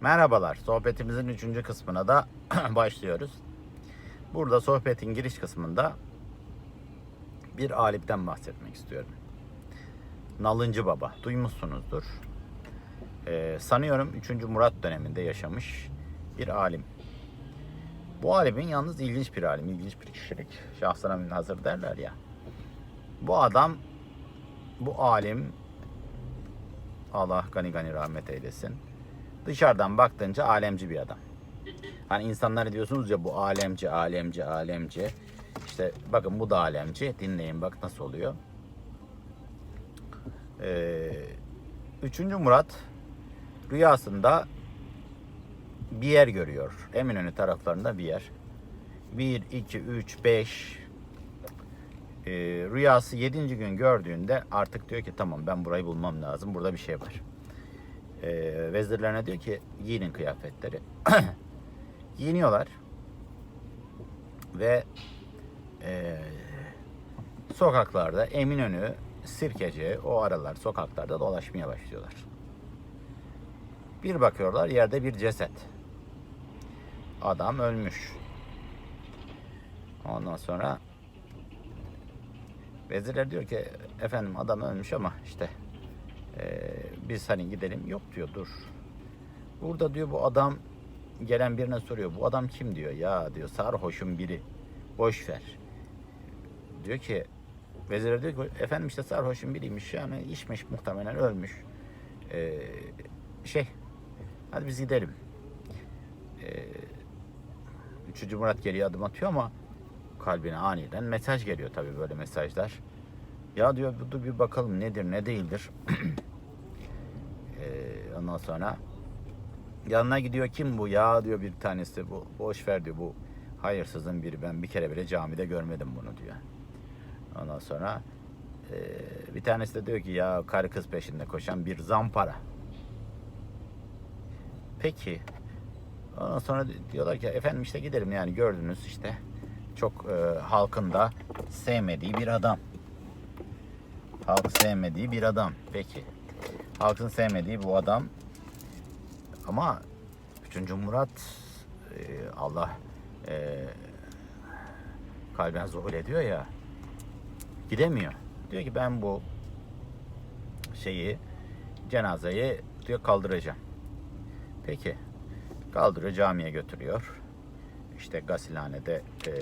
Merhabalar. Sohbetimizin üçüncü kısmına da başlıyoruz. Burada sohbetin giriş kısmında bir alimden bahsetmek istiyorum. Nalıncı Baba. Duymuşsunuzdur. Ee, sanıyorum 3. Murat döneminde yaşamış bir alim. Bu alimin yalnız ilginç bir alim, ilginç bir kişilik. Şahsına münhazır derler ya. Bu adam, bu alim Allah gani gani rahmet eylesin. Dışarıdan baktığınca alemci bir adam. Hani insanlar diyorsunuz ya bu alemci, alemci, alemci. İşte bakın bu da alemci. Dinleyin bak nasıl oluyor. Ee, üçüncü Murat rüyasında bir yer görüyor. Eminönü taraflarında bir yer. 1, 2, 3, 5 Ee, rüyası 7. gün gördüğünde artık diyor ki tamam ben burayı bulmam lazım. Burada bir şey var. Ee, vezirlerine diyor ki giyinin kıyafetleri. Giyiniyorlar. Ve e, sokaklarda Eminönü, Sirkeci o aralar sokaklarda dolaşmaya başlıyorlar. Bir bakıyorlar yerde bir ceset. Adam ölmüş. Ondan sonra vezirler diyor ki efendim adam ölmüş ama işte ee, biz hani gidelim. Yok diyor dur. Burada diyor bu adam gelen birine soruyor. Bu adam kim diyor. Ya diyor sarhoşun biri. Boş ver. Diyor ki vezir diyor ki efendim işte sarhoşun biriymiş. Yani içmiş muhtemelen ölmüş. Ee, şey hadi biz gidelim. Ee, Üçüncü Murat geriye adım atıyor ama kalbine aniden mesaj geliyor tabii böyle mesajlar. Ya diyor dur bir bakalım nedir ne değildir. Ee, ondan sonra yanına gidiyor kim bu ya diyor bir tanesi bu boş ver diyor bu hayırsızın biri ben bir kere bile camide görmedim bunu diyor. Ondan sonra e, bir tanesi de diyor ki ya karı kız peşinde koşan bir zampara. Peki ondan sonra diyorlar ki efendim işte gidelim yani gördünüz işte çok e, halkın sevmediği bir adam. Halk sevmediği bir adam. Peki. Halkın sevmediği bu adam ama 3. Murat e, Allah e, kalben zuhul ediyor ya gidemiyor. Diyor ki ben bu şeyi cenazeyi diyor kaldıracağım. Peki. Kaldırıyor camiye götürüyor. İşte gasilhanede e,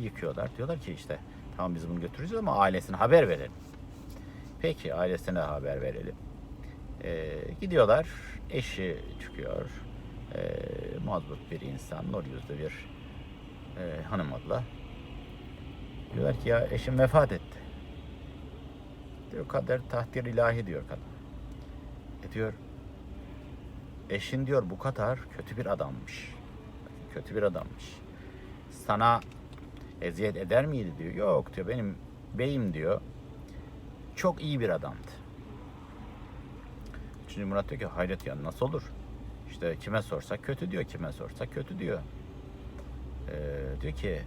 yıkıyorlar. Diyorlar ki işte tamam biz bunu götüreceğiz ama ailesine haber verelim. Peki ailesine haber verelim. Ee, gidiyorlar. Eşi çıkıyor. Ee, mazbut bir insan. Nur yüzlü bir e, hanım abla. Diyorlar ki ya eşim vefat etti. Diyor kader tahdir ilahi diyor kadın. E diyor eşin diyor bu kadar kötü bir adammış. Kötü bir adammış. Sana eziyet eder miydi diyor. Yok diyor benim beyim diyor çok iyi bir adamdı. Üçüncü Murat diyor ki hayret ya nasıl olur? İşte kime sorsak kötü diyor, kime sorsak kötü diyor. Ee, diyor ki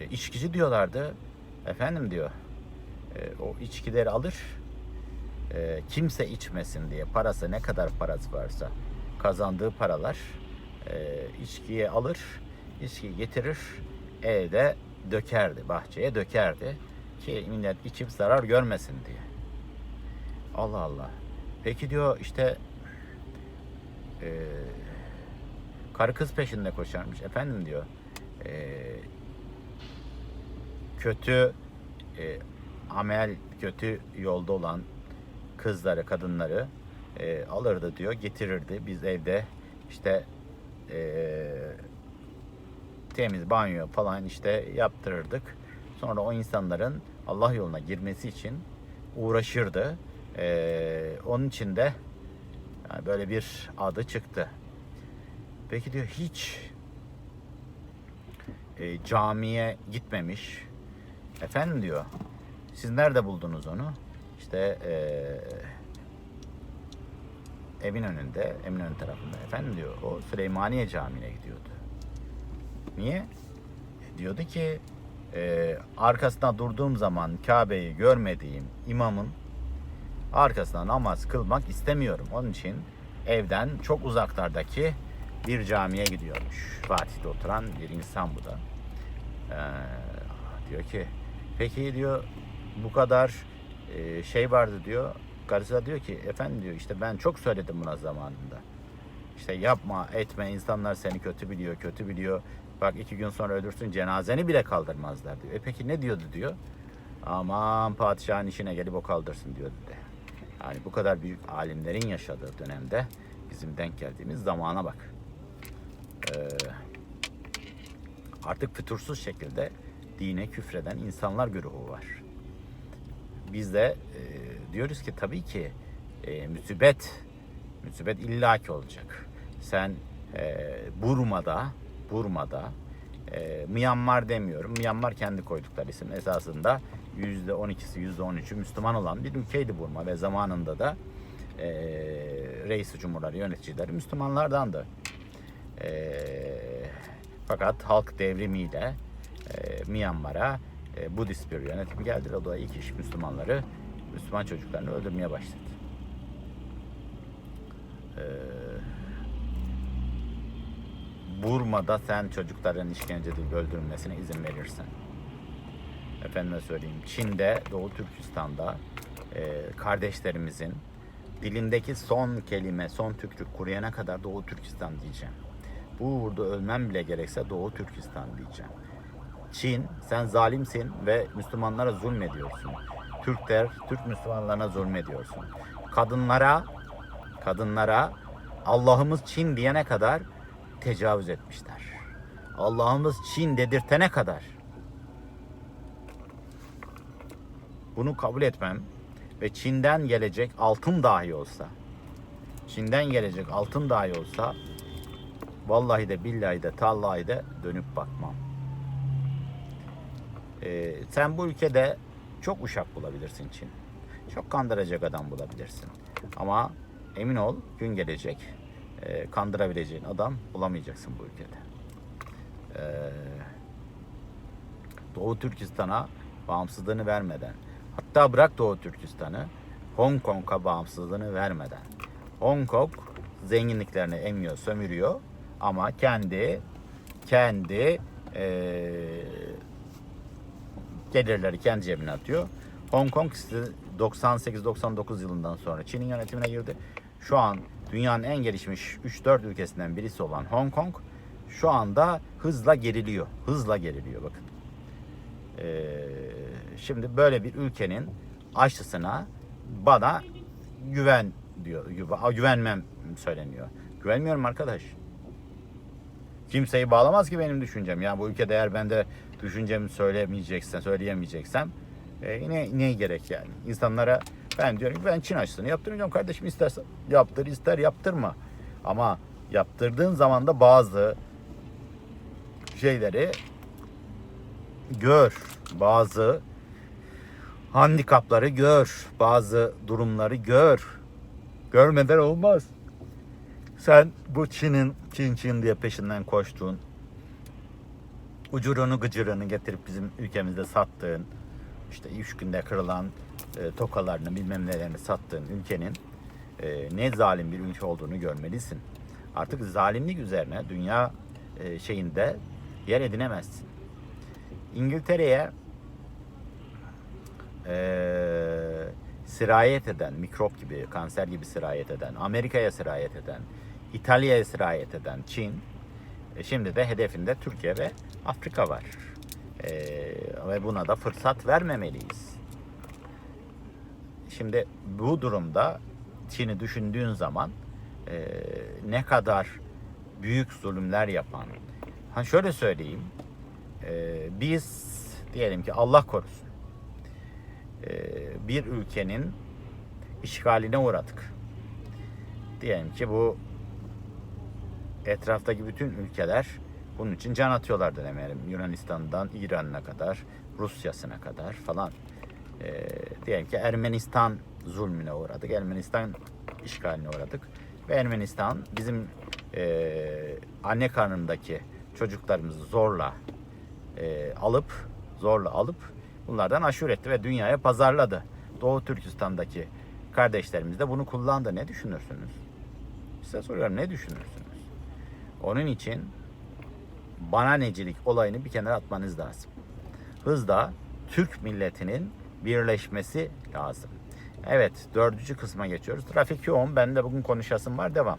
e, içkici diyorlardı. Efendim diyor e, o içkileri alır e, kimse içmesin diye parası ne kadar parası varsa kazandığı paralar e, içkiye alır, içki getirir evde dökerdi, bahçeye dökerdi ki millet içip zarar görmesin diye. Allah Allah. Peki diyor işte e, karı kız peşinde koşarmış. Efendim diyor e, kötü e, amel, kötü yolda olan kızları, kadınları e, alırdı diyor, getirirdi. Biz evde işte e, temiz banyo falan işte yaptırırdık. Sonra o insanların Allah yoluna girmesi için uğraşırdı. Ee, onun için de yani böyle bir adı çıktı. Peki diyor hiç e, camiye gitmemiş. Efendim diyor siz nerede buldunuz onu? İşte e, evin önünde, Eminönü tarafında. Efendim diyor o Süleymaniye Camii'ne gidiyordu. Niye? E, diyordu ki e, arkasında durduğum zaman Kabe'yi görmediğim imamın arkasına namaz kılmak istemiyorum. Onun için evden çok uzaklardaki bir camiye gidiyormuş. Fatih'te oturan bir insan bu da. Ee, diyor ki peki diyor bu kadar e, şey vardı diyor. Karısı da diyor ki efendim diyor işte ben çok söyledim buna zamanında. İşte yapma etme insanlar seni kötü biliyor kötü biliyor. Bak iki gün sonra ölürsün cenazeni bile kaldırmazlar diyor. E peki ne diyordu diyor. Aman padişahın işine gelip o kaldırsın diyordu de. Yani bu kadar büyük alimlerin yaşadığı dönemde bizim denk geldiğimiz zamana bak. Ee, artık fütursuz şekilde dine küfreden insanlar güruhu var. Biz de e, diyoruz ki tabii ki e, müsibet, müsibet illaki olacak. Sen e, Burma'da, Burma'da, e, Myanmar demiyorum. Myanmar kendi koydukları isim. Esasında yüzde 12'si, yüzde 13'ü Müslüman olan bir ülkeydi Burma ve zamanında da e, reis cumhurları, yöneticileri Müslümanlardandı. E, fakat halk devrimiyle e, Myanmar'a e, Budist bir yönetim geldi ve da ilk iş Müslümanları, Müslüman çocuklarını öldürmeye başladı. E, Burma'da sen çocukların işkence edilip öldürülmesine izin verirsen. Efendime söyleyeyim Çin'de, Doğu Türkistan'da e, kardeşlerimizin dilindeki son kelime, son tükrük kuruyana kadar Doğu Türkistan diyeceğim. Bu uğurda ölmem bile gerekse Doğu Türkistan diyeceğim. Çin, sen zalimsin ve Müslümanlara zulmediyorsun. Türkler, Türk Müslümanlarına zulmediyorsun. Kadınlara, kadınlara Allah'ımız Çin diyene kadar tecavüz etmişler. Allah'ımız Çin dedirtene kadar. Bunu kabul etmem ve Çin'den gelecek altın dahi olsa, Çin'den gelecek altın dahi olsa vallahi de billahi de tallahi de dönüp bakmam. Ee, sen bu ülkede çok uşak bulabilirsin Çin. Çok kandıracak adam bulabilirsin. Ama emin ol gün gelecek e, kandırabileceğin adam bulamayacaksın bu ülkede. Ee, Doğu Türkistan'a bağımsızlığını vermeden, hatta bırak Doğu Türkistan'ı, Hong Kong'a bağımsızlığını vermeden, Hong Kong zenginliklerini emiyor, sömürüyor ama kendi kendi e, gelirleri kendi cebine atıyor. Hong Kong 98-99 yılından sonra Çin'in yönetimine girdi. Şu an dünyanın en gelişmiş 3-4 ülkesinden birisi olan Hong Kong şu anda hızla geriliyor. Hızla geriliyor bakın. Ee, şimdi böyle bir ülkenin aşısına bana güven diyor. Gü- Güvenmem söyleniyor. Güvenmiyorum arkadaş. Kimseyi bağlamaz ki benim düşüncem. Yani bu ülkede eğer ben de düşüncemi söylemeyeceksem, söyleyemeyeceksem e, ne, ne gerek yani? İnsanlara ben diyorum ki ben Çin aşısını yaptıracağım kardeşim istersen yaptır ister yaptırma. Ama yaptırdığın zaman da bazı şeyleri gör. Bazı handikapları gör. Bazı durumları gör. Görmeden olmaz. Sen bu Çin'in Çin Çin diye peşinden koştuğun ucurunu gıcırını getirip bizim ülkemizde sattığın işte üç günde kırılan e, tokalarını bilmem nelerini sattığın ülkenin e, ne zalim bir ülke olduğunu görmelisin. Artık zalimlik üzerine dünya e, şeyinde yer edinemezsin. İngiltere'ye e, sirayet eden, mikrop gibi, kanser gibi sirayet eden, Amerika'ya sirayet eden, İtalya'ya sirayet eden Çin, e, şimdi de hedefinde Türkiye ve Afrika var. E, ve buna da fırsat vermemeliyiz. Şimdi bu durumda Çin'i düşündüğün zaman e, ne kadar büyük zulümler yapan, ha şöyle söyleyeyim, e, biz diyelim ki Allah korusun e, bir ülkenin işgaline uğradık. Diyelim ki bu etraftaki bütün ülkeler bunun için can atıyorlar demeyelim. Yunanistan'dan İran'ına kadar, Rusya'sına kadar falan. E, diyelim ki Ermenistan zulmüne uğradık. Ermenistan işgaline uğradık. Ve Ermenistan bizim e, anne karnındaki çocuklarımızı zorla e, alıp zorla alıp bunlardan aşure etti ve dünyaya pazarladı. Doğu Türkistan'daki kardeşlerimiz de bunu kullandı. Ne düşünürsünüz? Size soruyorum ne düşünürsünüz? Onun için bana necilik olayını bir kenara atmanız lazım. Hızla Türk milletinin birleşmesi lazım. Evet dördüncü kısma geçiyoruz. Trafik yoğun. Ben de bugün konuşasım var. Devam.